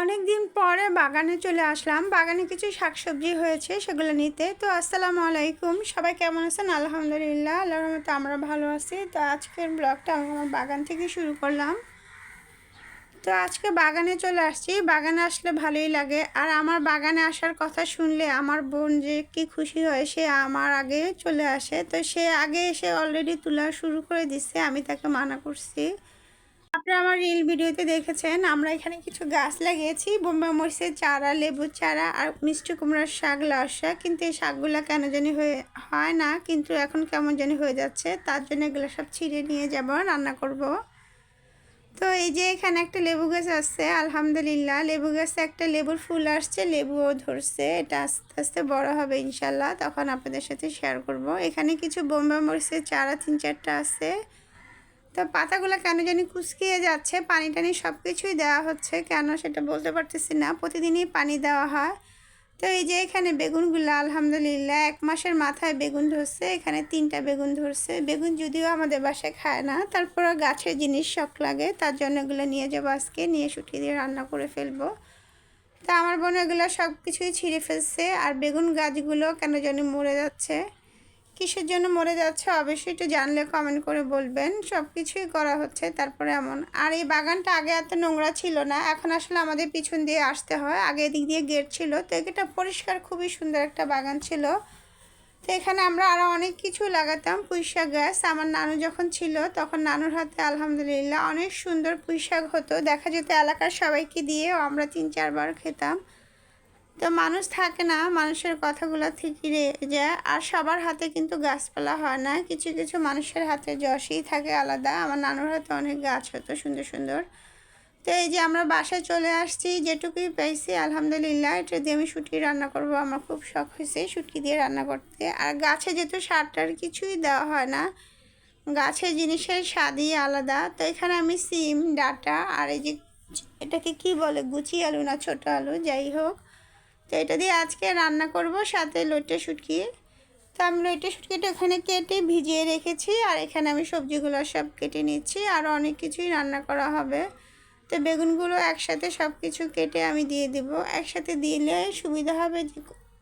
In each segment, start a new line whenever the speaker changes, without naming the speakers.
অনেক দিন পরে বাগানে চলে আসলাম। বাগানে কিছু শাকসবজি হয়েছে, সেগুলো নিতে। তো আসসালামু আলাইকুম। সবাই কেমন আছেন? আলহামদুলিল্লাহ, আল্লাহর রহমতে আমরা ভালো আছি। তো আজকের ব্লগটা আমি আমার বাগান থেকে শুরু করলাম। তো আজকে বাগানে চলে আসছি। বাগানে আসলে ভালোই লাগে। আর আমার বাগানে আসার কথা শুনলে আমার বোন যে কি খুশি হয়, সে আমার আগে চলে আসে। তো সে আগে এসে অলরেডি তোলা শুরু করে দিচ্ছে আমি তাকে মানা করছি। আপনারা আমার রিল ভিডিওতে দেখেছেন, আমরা এখানে কিছু গাছ লাগিয়েছি। বোম্বাই মরিচের চারা, লেবুর চারা আর মিষ্টি কুমড়ার শাক লাউ শাক কিন্তু এই শাকগুলো কেন জানি হয়ে, হয় না, কিন্তু এখন কেমন জানি হয়ে যাচ্ছে। তার জন্য এগুলো সব ছিঁড়ে নিয়ে যাব, রান্না করব। তো এই যে এখানে একটা লেবু গাছ আছে, আলহামদুলিল্লাহ। লেবু গাছে একটা লেবুর ফুল আসছে, লেবুও ধরছে। এটা আস্তে আস্তে বড় হবে ইনশাল্লাহ তখন আপনাদের সাথে শেয়ার করব। এখানে কিছু বোম্বাই মরিচের চারা, তিন চারটা আছে। তো পাতাগুলো কেন জানি কুচকিয়ে যাচ্ছে পানি টানি সব কিছুই দেওয়া হচ্ছে, কেন সেটা বলতে পারতেছি না। প্রতিদিনই পানি দেওয়া হয়। তো এই যে এখানে বেগুনগুলো, আলহামদুলিল্লাহ, এক মাসের মাথায় বেগুন ধরছে, এখানে তিনটা বেগুন ধরছে। বেগুন যদিও আমাদের বাসায় খায় না তারপরে গাছের জিনিস শখ লাগে, তার জন্য এগুলো নিয়ে যাব আজকে, নিয়ে শুটিয়ে দিয়ে রান্না করে ফেলব। তা আমার বোন এগুলো সব কিছুই ছিঁড়ে ফেলছে, আর বেগুন গাছগুলো কেন জানি মরে যাচ্ছে। কিসের জন্য মরে যাচ্ছে? অবশ্যই একটু জানলে কমেন্ট করে বলবেন। সব কিছুই করা হচ্ছে, তারপরে এমন। আর এই বাগানটা আগে এত নোংরা ছিল না, এখন আসলে আমাদের পিছন দিয়ে আসতে হয়। আগে এদিক দিয়ে গেট ছিল, তো এটা পরিষ্কার, খুবই সুন্দর একটা বাগান ছিল। তো এখানে আমরা আরও অনেক কিছু লাগাতাম, পুঁইশাক গাছ। আমার নানু যখন ছিল, তখন নানুর হাতে আলহামদুলিল্লাহ অনেক সুন্দর পুঁইশাক হতো। দেখা যেত এলাকার সবাইকে দিয়েও আমরা তিন চারবার খেতাম। তো মানুষ থাকে না, মানুষের কথাগুলো থেকে রয়ে যায়, আর সবার হাতে কিন্তু গাছপালা হয় না। কিছু কিছু মানুষের হাতে যশই থাকে আলাদা। আমার নানুর হাতে অনেক গাছ হতো সুন্দর সুন্দর। তো এই যে আমরা বাসায় চলে আসছি, যেটুকুই পেয়েছি, আলহামদুলিল্লাহ। এটা দিয়ে আমি শুটকি রান্না করব। আমার খুব শখ হয়েছে শুটকি দিয়ে রান্না করতে। আর গাছে যেহেতু সারটার কিছুই দেওয়া হয় না গাছের জিনিসের স্বাদই আলাদা। তো এখানে আমি সিম, ডাটা, আর এই যে এটাকে কি বলে? গুচি আলু না ছোটো আলু? যাই হোক। তো এটা দিয়ে আজকে রান্না করব সাথে লইটে শুটকি। তো আমি লইটে শুটকিটা ওখানে কেটে ভিজিয়ে রেখেছি আর এখানে আমি সবজিগুলো সব কেটে নিচ্ছি। আর অনেক কিছুই রান্না করা হবে। তো বেগুনগুলো একসাথে সব কিছু কেটে আমি দিয়ে দিব। একসাথে দিলে সুবিধা হবে যে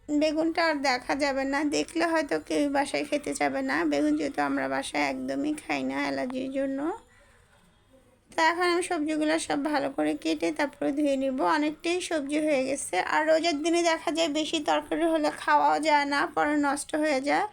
বেগুনটা আর দেখা যাবে না। দেখলে হয়তো কেউ বাসায় খেতে যাবে না। বেগুন যেহেতু আমরা বাসায় একদমই খাই না অ্যালার্জির জন্য। তো এখন আমি সবজিগুলো সব ভালো করে কেটে তারপরে ধুয়ে নিব। অনেকটাই সবজি হয়ে গেছে। আর রোজার দিনে দেখা যায় বেশি তরকারি হলে খাওয়াও যায় না, পরে নষ্ট হয়ে যায়।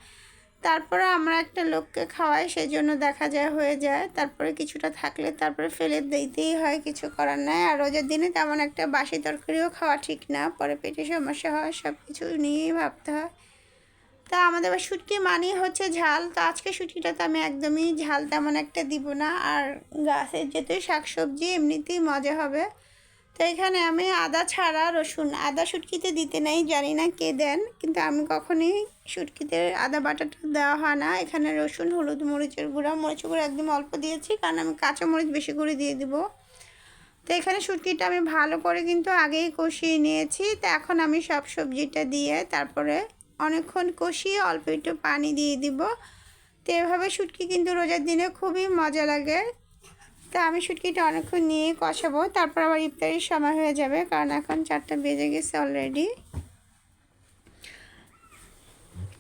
তারপরে আমরা একটা লোককে খাওয়াই সেই জন্য দেখা যায় হয়ে যায়। তারপরে কিছুটা থাকলে তারপরে ফেলে দিতেই হয়, কিছু করার নাই। আর রোজার দিনে তেমন একটা বাসি তরকারিও খাওয়া ঠিক না। পরে পেটে সমস্যা হয় সব কিছু নিয়েই ভাবতে হয়। তা আমাদের আবার শুটকি মানেই হচ্ছে ঝাল। তো আজকে শুটকিটাতে আমি একদমই ঝাল তেমন একটা দিব না। আর গাছের যেহেতু শাকসবজি, এমনিতেই মজা হবে। তো এখানে আমি আদা ছাড়া রসুন, আদা শুটকিতে দিতে নাই, জানি না কে দেন, কিন্তু আমি কখনই শুটকিতে আদা বাটাটা দেওয়া হয় না। এখানে রসুন, হলুদ, মরিচের গুঁড়া মরিচ গুঁড়া একদম অল্প দিয়েছি, কারণ আমি কাঁচা মরিচ বেশি করে দিয়ে দিব। তো এখানে শুটকিটা আমি ভালো করে কিন্তু আগেই কষিয়ে নিয়েছি। তো এখন আমি সব সবজিটা দিয়ে তারপরে অনেকক্ষণ কষিয়ে অল্প একটু পানি দিয়ে দিব। তো এভাবে শুটকি কিন্তু রোজার দিনে খুবই মজা লাগে। তা আমি শুটকিটা অনেকক্ষণ নিয়ে কষাবো, তারপর আবার ইফতারির সময় হয়ে যাবে, কারণ এখন চারটা বেজে গেছে অলরেডি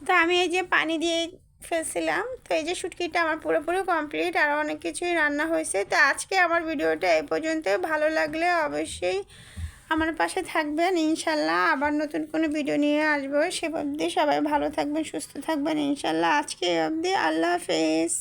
তো আমি এই যে পানি দিয়ে ফেলছিলাম, তো এই যে শুটকিটা আমার পুরোপুরি কমপ্লিট আর অনেক কিছুই রান্না হয়েছে। তো আজকে আমার ভিডিওটা এই পর্যন্ত ভালো লাগলে অবশ্যই আমার পাশে থাকবেন, ইনশাল্লাহ আবার নতুন কোনো ভিডিও নিয়ে আসব। সে অবধি সবাই ভালো থাকবেন, সুস্থ থাকবেন, ইনশাল্লাহ আজকে অবধি। আল্লাহ হাফেজ।